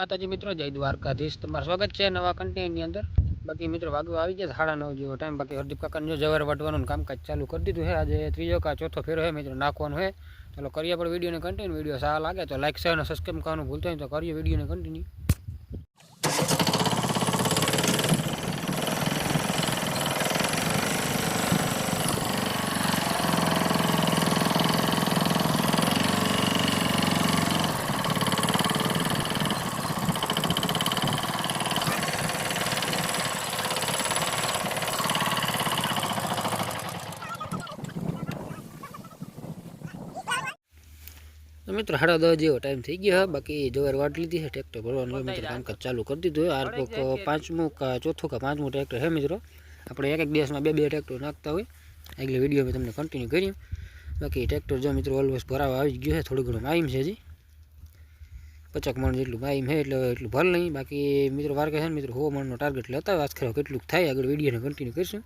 માતાજી મિત્રો જય દ્વારકાધીશ તમારું સ્વાગત છે નવા કન્ટેન્ટની અંદર બાકી મિત્રો વાગ્યો આવી ગયા સાડા નવ જેવો ટાઈમ બાકી હરદીપ કાકાને જો જવર વાટવાનું કામકાજ ચાલુ કરી દીધું છે આજે ત્રીજો કા ચોથો ફેરો હોય મિત્રો નાખવાનો હોય ચલો કરીએ પણ વિડીયોને કન્ટિન્યુ વિડીયો સારા લાગે તો લાઇક શેર અને સબસ્ક્રાઈબ કરવાનું ભૂલતો નહીં તો કરીએ વિડીયોને કન્ટિન્યુ मित्रो 11:30 जेओ टाइम થઈ ગયો હે બાકી જોર વાટ લીધી છે ટ્રેક્ટર ભરવાનું મિત્રો કામ કા ચાલુ કરી દીધું હે આખો પાંચમો કે ચોથો કે પાંચમો ટ્રેક્ટર હે મિત્રો આપણે એક એક દેશમાં બે બે ટ્રેક્ટર નાખતા હોય આગલે વિડિયો મે તમને કન્ટિન્યુ કરીયું બાકી ટ્રેક્ટર જો મિત્રો ઓલવેસ ભરાવા આવી જ ગયું હે થોડું ઘણું આવીમ છે જી 50 મણ જેટલું ભાઈમ હે એટલે એટલું ભલ નહીં બાકી મિત્રો વારગે છે ને મિત્રો 100 મણ નો ટાર્ગેટ લેતા આજે ખરાવ કેટલું થાય આગળ વિડિયો ને કન્ટિન્યુ કરશું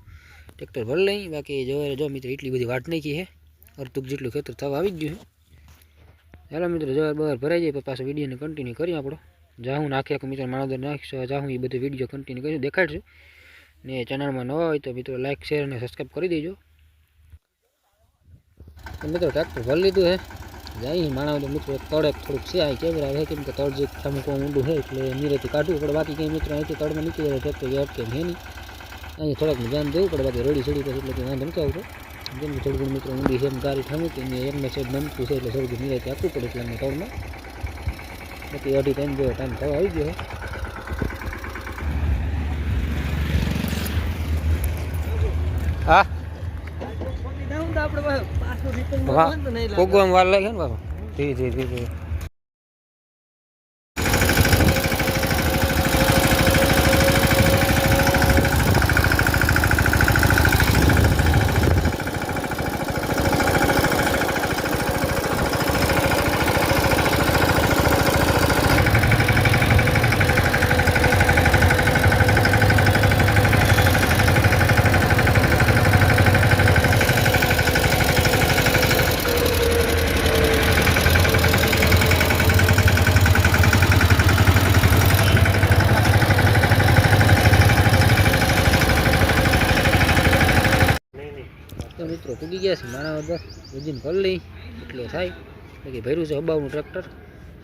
ટ્રેક્ટર ભર લઈ બાકી જોર જો મિત્રો ઇતલી બધી વાટ નાખી છે અરતુક જેટલું ખેતર થા આવી જ ગયું છે યલા મિત્રો જોર બબર ભરાઈ જાય પછી વિડિયો ને કન્ટિન્યુ કરી આપડો જાવું ના કે મિત્રો માણાવ દે નક્ષો જાવું આ બધું વિડિયો કન્ટિન્યુ કરી દેખાડશું ને ચેનલ માં ન હોય તો મિત્રો લાઈક શેર અને સબ્સ્ક્રાઇબ કરી દેજો મિત્રો ટ્રેક્ટર ફળ લીધું હે જાઈ માણાવ દે મુક થોડે થોડું છે આ કેમરા હે કે તળજી થમકો હું બોહે એટલે નીરે કાટ ઉપર બાકી કે મિત્રો આ તળમાં નીકળી આવે સકતો જ આપકે હેની આ થોડક ધ્યાન દેવું પડે બાકી રોડી ચડી પછી એટલે ધ્યાન દેતા હો જેમ થોડી મિત્રો ઊંડી છે એમ ગાડી ઠામી હતી એમને છે નમતું છે એટલે થોડું ઘણી રાતે આપવું પડે એટલે એમને ટોળમાં બાકી અઢી ટાઈમ જેવો ટાઈમ થવા આવી ગયો હા ભગવાન વાર લાગે ને બાબા જી જી ધીરે છે મારા વગર વજન ભરલી એટલો થાય બાકી ભર્યું છે હબાવનું ટ્રેક્ટર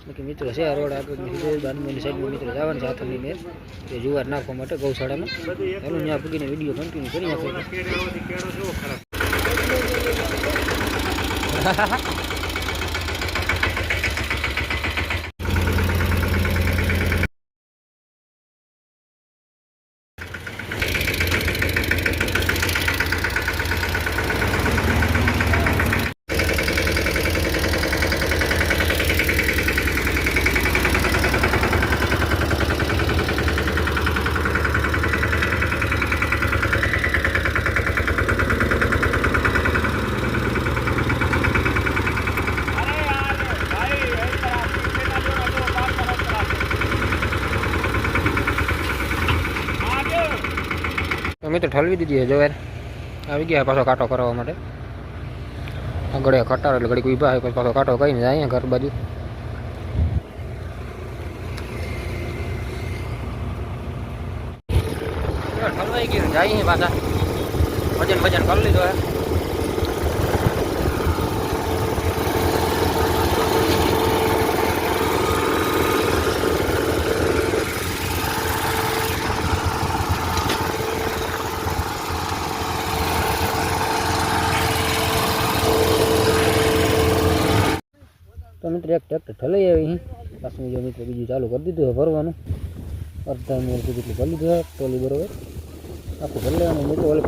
બાકી મિત્રો છે આ રોડ આગળ બાનમોની સાઈડમાં મિત્રો જવાનું છે હાથની એ જુવાર નાખવા માટે ગૌશાળામાં ચાલો ત્યાં પૂગીને વિડીયો કન્ટિન્યુ કરી નાખો અમે તો ઠલવી દીધી છે જવેર આવી ગયા પાછો કાંટો કરવા માટે આગળ ખટાર એટલે ઘડીક ઊભા હોય પાછો કાંટો કરીને જાય ઘર બાજુ જાય પાછા ભજન ભજન કરી લીધો હે तो अमित ट्रेक्टर ठलाई आए अं पास में जो मित्र बीजू चालू कर दीदी भरवा अर्थ मेरे को जितनी भली दिया टोली बरबर आपको भर ले मित्र वाले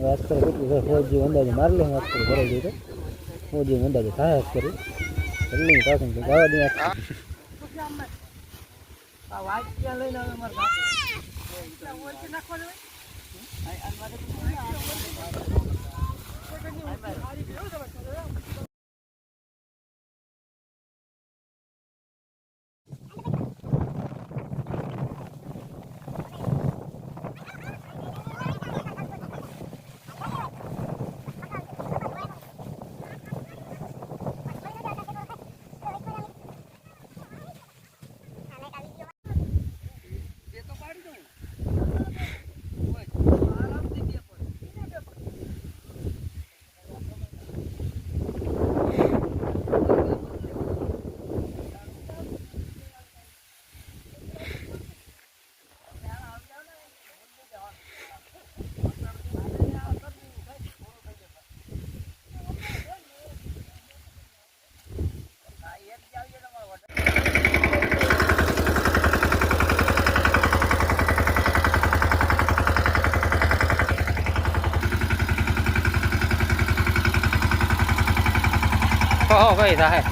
पास जो अंदाज मार ले आज कल भरा जी तो वो जो अंदाज था आज कल 可以的。